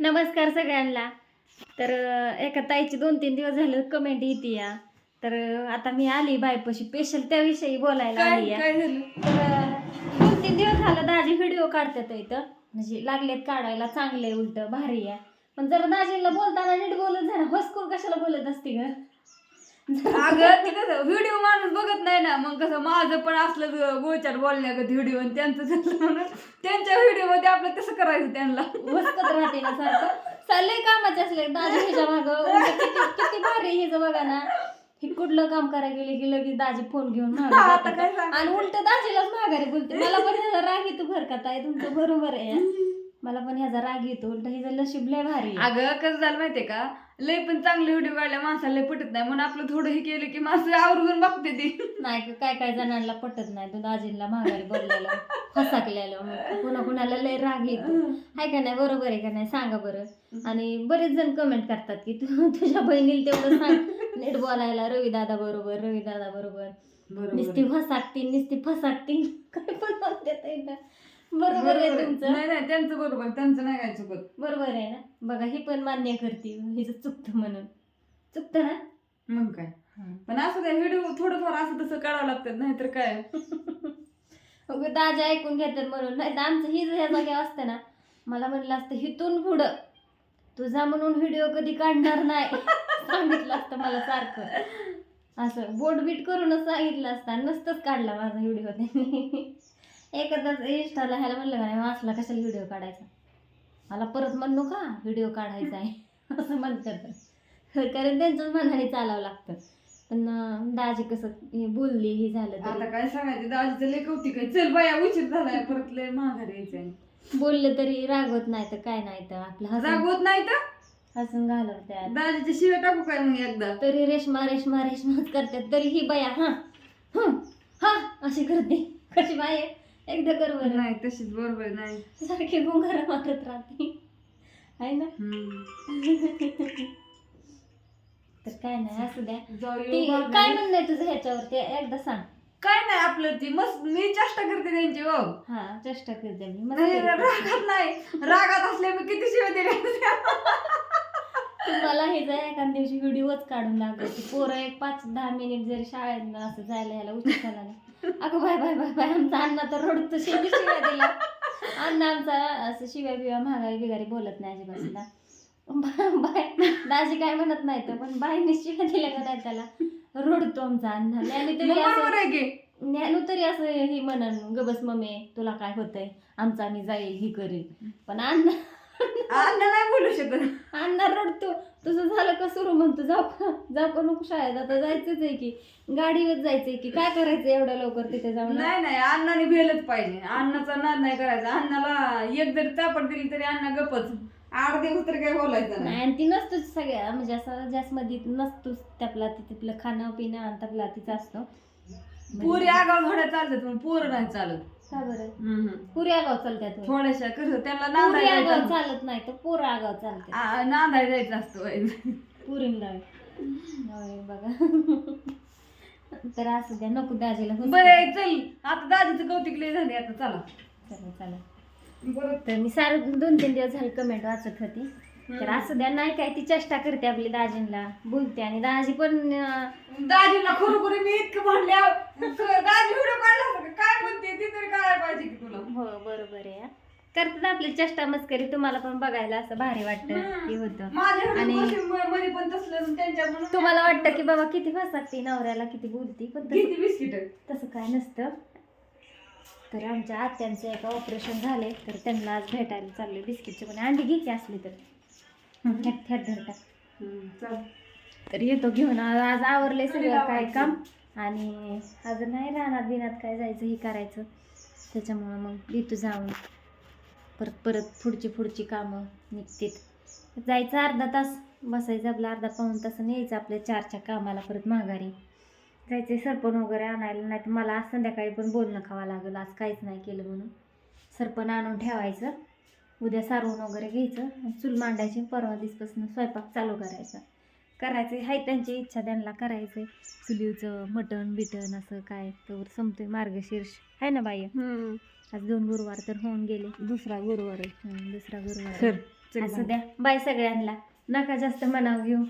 नमस्कार सगळ्यांना. तर एका ताईची दोन तीन दिवस झालं कमेंट येते या. तर आता मी आली बायपशी स्पेशल त्याविषयी बोलायला आली या. काय झालं? तर दोन तीन दिवस झालं दाजी व्हिडिओ काढतात इथं. म्हणजे लागलेत काढायला चांगले उलट भारी आहे पण जरा दाजीला बोलताना नीट बोलत जा ना. हसकून कशाला बोलत असते ग? अगं ते कसं व्हिडिओ माणूस बघत नाही ना. मग कसं माझं पण असलं गोचार बोलण्यागत व्हिडिओ आणि त्यांचं झालं म्हणून त्यांच्या व्हिडिओमध्ये आपलं तसं करायचं त्यांना. वसकत राहते ना सारखं. चाललंय कामाचे असले दाजी ह्याच्या मागं किती किती भारी हेच बघा ना. हे कुठलं काम करायला गेले की लगेच दाजी फोन घेऊन मागं आता. काय? आणि उलट दाजीलाच माघारी बोलते. मला पण ह्याचा राग येतो भर का ताई तुमचं बरोबर आहे. मला पण ह्याचा राग येतो उलट हिचं नशीब लय भारी आहे. अगं कसं झालं माहितीये का? लय पण चांगले व्हिडिओ काढल्या माणसाला लय पटत नाही. म्हणून आपलं थोडं हे केलं की माणसं आवर्जून बघते ती. नाही का काय काय जणांना पटत नाही. तू दाजीला माघारी बोललेलं फसाकलेलं. मग कुणा कुणाला लय राग येतो. आहे का नाही? बरोबर आहे का नाही? सांगा बरं. आणि बरेच जण कमेंट करतात की तू तुझ्या बहिणीला तेवढं सांग. नीट बोलायला रवी दादा बरोबर रवी दादा बरोबर नुसती फसाकती नुसती फसाकती काय पण ना. बरोबर आहे तुमचं. नाही नाही त्यांचं बरोबर त्यांचं नाही काय चुकत. बरोबर आहे ना? बघा ही पण मान्य करते. हिचं चुकतं म्हणून. चुकतं ना? मग काय? पण असं काय व्हिडिओ थोडंफार असं तसं काढावं लागतं नाहीतर काय? उगा दाजा ऐकून घेतात म्हणून. नाही तर आमचं ही ह्या जागेवर असतं ना. मला म्हणलं असतं हिथून पुढं. तुझा म्हणून व्हिडिओ कधी काढणार नाही. सांगितलं असतं मला सारखं. असं बोट बीट करूनच सांगितलं असतं नसतंच काढला माझा व्हिडिओ त्यांनी. एखादाच इंस्टाला ह्याला म्हणलं का नाही असला कशाला व्हिडिओ काढायचा? मला परत म्हणू का व्हिडिओ काढायचा आहे? असं म्हणतात. कारण त्यांच्याच मनाने चालावं लागतं. पण दाजी कसं हे बोलली हे झालं आता काय सांगायचं? दाजीचं लय कौतिक आहे. चल बाया उशीर झालाय. परत लय माघारी यायचंय. बोललं तरी रागवत नाही तर काय नाही तर आपलं हसून रागवत नाही तर? हसून घालवत्यात. दाजीच्या शिव्या टाकू काय मग एकदा? तरी रेशमा रेशमा रेशमाच करतात तरी ही बाया हा हं, हा अशी करते. कशी बाय? एकदा कर बरं. नाही तशीच बरोबर नाही. सारखी गुंगारा मारत राहते. आहे ना? तर काय नाही असू द्या. जाऊ ती येऊ माघारी. काय म्हणणं आहे तुझं ह्याच्यावरती? एकदा सांग. काय नाही आपलं ती मस्त मी चेष्टा करते त्यांची हो. हा चेष्टा करते मी. मस्त नाही, करते. रागात नाही. रागात असले मी किती शिव्या दिल्या. तुम्हाला हे जर एखाद्या दिवशी व्हिडिओच काढून दाखवायची पोरं एक पाच दहा मिनिट जरी शाळेत असं जायला यायला उशीर झाला ना. अगं बाय बाय बाय बाय. आमचा अण्णा तर रडतो. शेवटी शिव्या दिला. अण्णा आमचा असं शिव्या बिव्या महागाई बिगारी बोलत नाही अजिबात. सुद्धा बा- बाय. दाजी काय म्हणत नाही तर पण बाईने शिव्या दिल्या का नाही त्याला? रडतो आमचा अण्णा. ज्ञानी तरी असं ज्ञानू तरी असं ही म्हणन गबस मम्मी तुला काय होतंय? आमचा आम्ही जाईल ही करील. पण अण्णा अण्णा नाही बोलू शकत. अण्णा रडतो. तुझं झालं का सुरू म्हणतो जाऊ जाऊ नको शाळेत आता जायचंच आहे की. गाडीवर जायचंय की काय करायचं एवढं लवकर तिथे जाऊन? नाही नाही अण्णाने भेलच पाहिजे. अण्णाचा नाद नाही करायचा. अण्णाला एक जरी चापट दिली तरी अण्णा गपच. आठ दिवस तरी काय बोलायचं नाही. नाही आणि ती नसतोच सगळ्या म्हणजे असं जास्त मध्ये नसतोच त्यापला तिथलं खाणं पिणं आणि त्यापला तिचा असतो. पुरी आगाव घोड्या चालतात पण पोरं नाही चालत. का बरं? हम्म. पुरी आगाव चालत्यात होय. थोड्याशा कसं त्यांना पुरी नांदायला आगाव जायचं. चालत नाही तर पोरं आगाव चालते आ- नांदायला जायचं असतं. पुरीला होय बघा. तर असू द्या नको दाजीला हुसकावू. बरं चल आता दाजीचं कौतिक लय झाली आता चला. चला चला. तर मी सार दोन तीन दिवस झाले कमेंट वाचत होती. तर असू द्या नाही काय ती चेष्टा करते आपली दाजींना बोलते. आणि दाजी पण अं, दाजीला खरोखर मी इतकं म्हणल्या दाजी व्हिडिओ काढला होता का? काय म्हणते? ती तरी कळायला पाहिजे की तुला. हो बरोबर आहे. हा. करतात आपली चेष्टा मस्करी तुम्हाला पण बघायला असं भारी वाटतं. हे होतं. माझ्या आणि- व्हिडिओमध्ये पण तसलं त्यांच्या म्हणून तुम्हाला वाटतं की बाबा किती फसाकते नवऱ्याला किती बोलती पण तसं किती बिस्किट. तसं काय नसतं. तर आमच्या आत्यांचं एका ऑपरेशन झाले तर त्यांना आज भेटायला चालले बिस्किटचे पण अंडी घ्यायची असली तर. धरतात. तर येतो घेऊन. आज आवरलंय सगळं काय काम. आणि आज नाही रानात बिनात काय जायचं हे करायचं. त्याच्यामुळं मग येतो जाऊन. परत परत पुढची पुढची कामं निघतात. जायचं अर्धा तास. बसायचं आपलं अर्धा पाऊण तासानं यायचं आपल्या चारच्या कामाला परत माघारी. जायचं सरपण वगैरे आणायला. नाही तर मला आज संध्याकाळी पण बोलणं खावं लागेल. आज काहीच नाही केलं म्हणून. सरपण आणून ठेवायचं. उद्या सारवून वगैरे घ्यायचं चूल मांडायची परवा दिवसपासून स्वयंपाक चालू करायचा. करायचं हाय त्यांची इच्छा त्यांना करायचं चुलीचं मटण बिटन असं काय तर संपतोय मार्गशीर्ष. आहे ना बाई? आज दोन गुरुवार तर होऊन गेले. दुसरा गुरुवार आहे. दुसरा गुरुवार आहे. असं द्या. बाय सगळ्यांना. नका जास्त मनाव घेऊ.